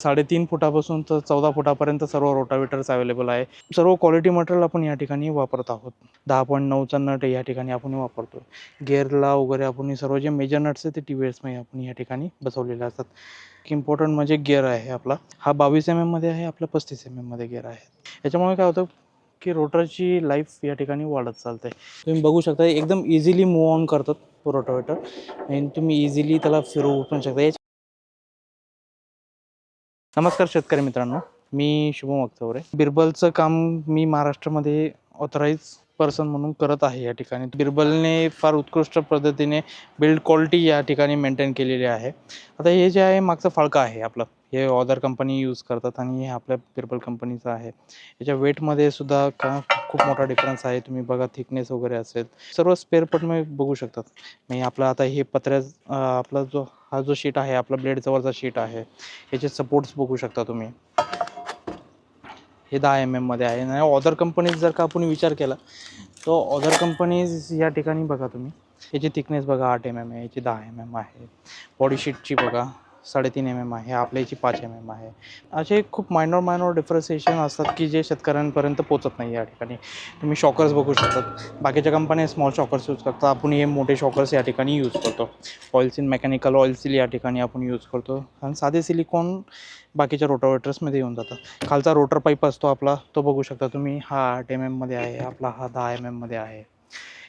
साडेतीन फुटापासून तर चौदा फुटापर्यंत सर्व रोटावेटर्स अवेलेबल आहे. सर्व क्वालिटी मटेरियल आपण या ठिकाणी वापरत आहोत. दहा पॉईंट नऊचा नट या ठिकाणी आपण वापरतो गेअरला वगैरे आपण सर्व जे मेजर नट्स आहेत ते टी व्ही एसमध्ये आपण या ठिकाणी बसवलेले असतात. इम्पॉर्टंट म्हणजे गेअर आहे आपला. हा बावीस एम एममध्ये आहे आपला पस्तीस एम एममध्ये गेअर आहे. याच्यामुळे काय होतं की रोटरची लाईफ या ठिकाणी वाढत चालते. तुम्ही बघू शकता एकदम इझिली मूव ऑन करतात रोटावेटर आणि तुम्ही इझिली त्याला फिरवू पण शकता. नमस्कार शेतकरी मित्रांनो मी शुभम अक्तवरे बिरबलचं काम मी महाराष्ट्रामध्ये ऑथराईज पर्सन म्हणून करत आहे या ठिकाणी. बिरबलने फार उत्कृष्ट पद्धतीने बिल्ड क्वालिटी या ठिकाणी मेंटेन केलेली आहे. आता हे जे आहे मागचं फाळकं आहे आपलं. हे ऑदर कंपनी यूज करतात आणि हे आपल्या बिरबल कंपनीचं आहे. याच्या वेटमध्ये सुद्धा का खूप मोठा डिफरन्स आहे. तुम्ही बघा थिकनेस वगैरे असेल. सर्व स्पेअर पार्ट मी बघू शकतात. मी आपला आता हे पत्र्या आपला जो हा जो शीट आहे आपला ब्लेड जवळचा शीट आहे याचे सपोर्ट्स बघू शकता तुम्ही. हे दहा एम एममध्ये आहे. आणि ऑदर कंपनीज जर का आपण विचार केला तर ऑदर कंपनीज या ठिकाणी बघा तुम्ही. याची थिकनेस बघा आठ एम एम आहे याची दहा एम एम आहे. बॉडी शीटची बघा. साडेतीन एम एम आहे आपल्या याची पाच एम एम आहे. असे खूप मायनॉर मायनॉर डिफरन्सिएशन असतात की जे शेतकऱ्यांपर्यंत पोचत नाही या ठिकाणी. तुम्ही शॉकर्स बघू शकतात. बाकीच्या कंपन्या स्मॉल शॉकर्स यूज करतात. आपण हे मोठे शॉकर्स या ठिकाणी यूज करतो. ऑइल मेकॅनिकल ऑइल या ठिकाणी आपण यूज करतो. आणि साधे सिलिकॉन बाकीच्या रोटावेटर्समध्ये येऊन जातात. खालचा रोटर पाईप असतो आपला तो बघू शकता तुम्ही. हा आठ एम एममध्ये आहे आपला हा दहा एम एममध्ये आहे.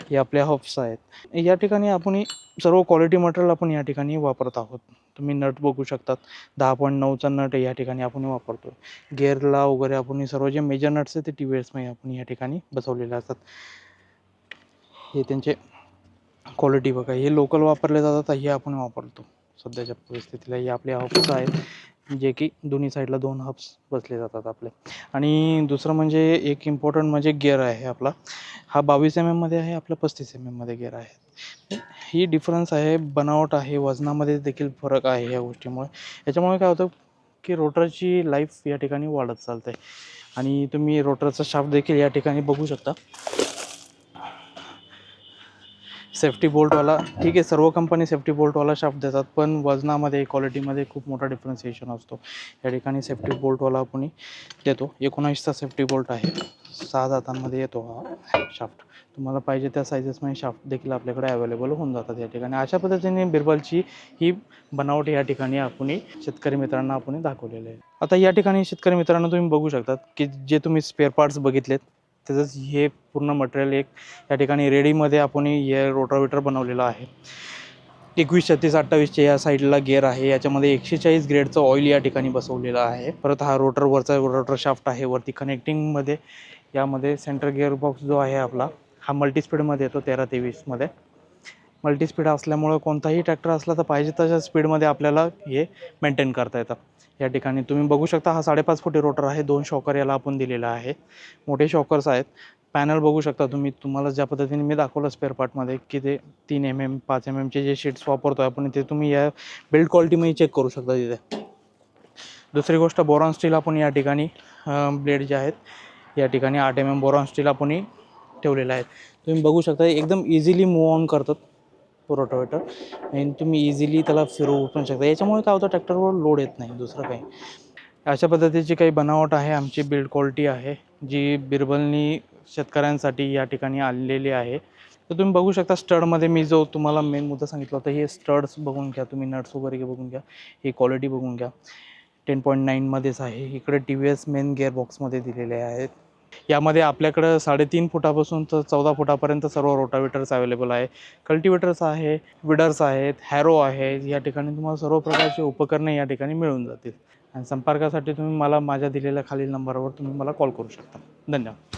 हे आपल्या हब्स आहेत. या ठिकाणी आपण सर्व क्वालिटी मटेरियल आपण या ठिकाणी वापरत आहोत. तुम्ही नट बघू शकतात. दहा पॉईंट नऊचा नट या ठिकाणी आपण वापरतो गेअरला वगैरे आपण सर्व जे मेजर नट्स आहेत ते टी व्ही एसमध्ये आपण या ठिकाणी बसवलेले असतात. हे त्यांचे क्वालिटी बघा. हे लोकल वापरले जातात. हे आपण वापरतो. सध्याच्या परिस्थितीला हे आपले हब्स आहेत. जे की दोन्ही साईडला दोन हब्स बसले जातात आपले. आणि दुसरं म्हणजे एक इम्पॉर्टंट म्हणजे गेअर आहे आपला. हा बावीस एम एममध्ये आहे आपला पस्तीस एम एममध्ये गेअर आहे. ही डिफरन्स आहे बनावट आहे वजनामध्ये देखील फरक आहे या गोष्टीमुळे. याच्यामुळे काय होतं की रोटरची लाईफ या ठिकाणी वाढत चालते. आणि तुम्ही रोटरचा शाफ्ट देखील या ठिकाणी बघू शकता. सेफ्टी बोल्टवाला ठीक आहे सर्व कंपनी सेफ्टी बोल्टवाला शाफ्ट देतात पण वजनामध्ये क्वालिटीमध्ये खूप मोठा डिफरन्सिएशन असतो. या ठिकाणी सेफ्टी बोल्टवाला आपण देतो. एकोणावीसचा सेफ्टी बोल्ट आहे. सहा दातांमध्ये येतो हा शाफ्ट तुम्हाला पाहिजे त्या सायझेसमध्ये शाफ्ट देखील आपल्याकडे अवेलेबल होऊन जातात या ठिकाणी. अशा पद्धतीने बिरबलची ही बनावट या ठिकाणी आपण शेतकरी मित्रांना आपण दाखवलेली आहे. आता या ठिकाणी शेतकरी मित्रांनो तुम्ही बघू शकतात की जे तुम्ही स्पेअर पार्ट्स बघितलेत तसंच हे पूर्ण मटेरियल एक या ठिकाणी रेडीमध्ये आपण हे रोटावेटर बनवलेलं आहे. एकवीस छत्तीस अठ्ठावीसच्या या साईडला गेअर आहे. याच्यामध्ये एकशे चाळीस ग्रेडचं ऑइल या ठिकाणी बसवलेलं आहे. परत हा रोटर वरचा रोटर शाफ्ट आहे. वरती कनेक्टिंगमध्ये यामध्ये सेंटर गिअर बॉक्स जो आहे आपला हा मल्टीस्पीडमध्ये येतो तेरा तेवीसमध्ये मल्टीस्पीड असल्यामुळं कोणताही ट्रॅक्टर असला तर पाहिजे तशा स्पीडमध्ये आपल्याला हे मेंटेन करता येतं. या ठिकाणी तुम्ही बघू शकता हा साडेपाच फुटी रोटर आहे. दोन शॉकर याला आपण दिलेला आहे. मोठे शॉकर्स आहेत. पॅनल बघू शकता तुम्ही. तुम्हाला ज्या पद्धतीने मी दाखवलं स्पेअर पार्टमध्ये की ते तीन एम एम पाच एम एमचे जे शीट्स वापरतो आहे आपण ते तुम्ही या बिल्ड क्वालिटीमध्ये चेक करू शकता तिथे. दुसरी गोष्ट बोरॉन स्टील आपण या ठिकाणी ब्लेड जे आहेत या ठिकाणी आठ एम एम बोरॉन स्टील आपण ठेवलेलं आहे. तुम्ही बघू शकता एकदम इझिली मूव ऑन करतात. रोटोवेटर आणि तुम्ही इझिली त्याला फिरवू पण शकता. याच्यामुळे काय होतं ट्रॅक्टरवर लोड येत नाही दुसरं काही. अशा पद्धतीची काही बनावट आहे आमची बिल्ड क्वालिटी आहे जी बिरबलनी शेतकऱ्यांसाठी या ठिकाणी आणलेली आहे. तर तुम्ही बघू शकता स्टडमध्ये मी जो तुम्हाला मेन मुद्दा सांगितला होता हे स्टड्स बघून घ्या तुम्ही नट्स वगैरे बघून घ्या ही क्वालिटी बघून घ्या. टेन पॉईंट नाईनमध्येच आहे. इकडे टी व्ही एस मेन गेअरबॉक्समध्ये दिलेले आहेत. यामध्ये आपल्याकडं साडेतीन फुटापासून तर चौदा फुटापर्यंत सर्व रोटावेटर्स अवेलेबल आहे. कल्टिवेटर्स आहे विडर्स आहेत हॅरो आहे. या ठिकाणी तुम्हाला सर्व प्रकारचे उपकरणे या ठिकाणी मिळून जातील. आणि संपर्कासाठी तुम्ही मला माझ्या दिलेल्या खालील नंबरवर तुम्ही मला कॉल करू शकता. धन्यवाद.